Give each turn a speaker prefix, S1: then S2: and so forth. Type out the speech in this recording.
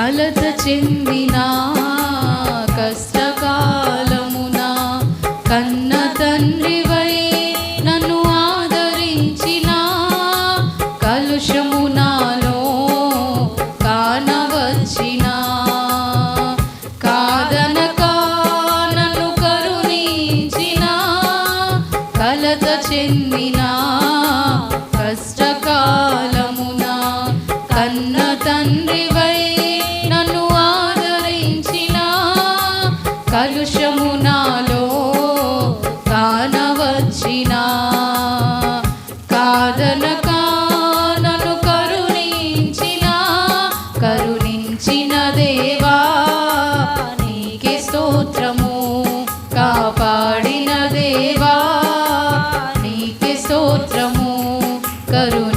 S1: కలత చెందిన కష్టకాలమున కన్న తండ్రివై నన్ను ఆదరించిన కలుషము నాలో కానవచ్చిన. కాదనక నన్ను కరుణించిన కలత చెందిన కష్టకాలమున కన్న తండ్రివై కలుషము నాలో కానవచ్చినా కాదనక నన్ను కరుణించిన కరుణించిన దేవా నీకే స్తోత్రము. కాపాడిన దేవా నీకే స్తోత్రము. కరు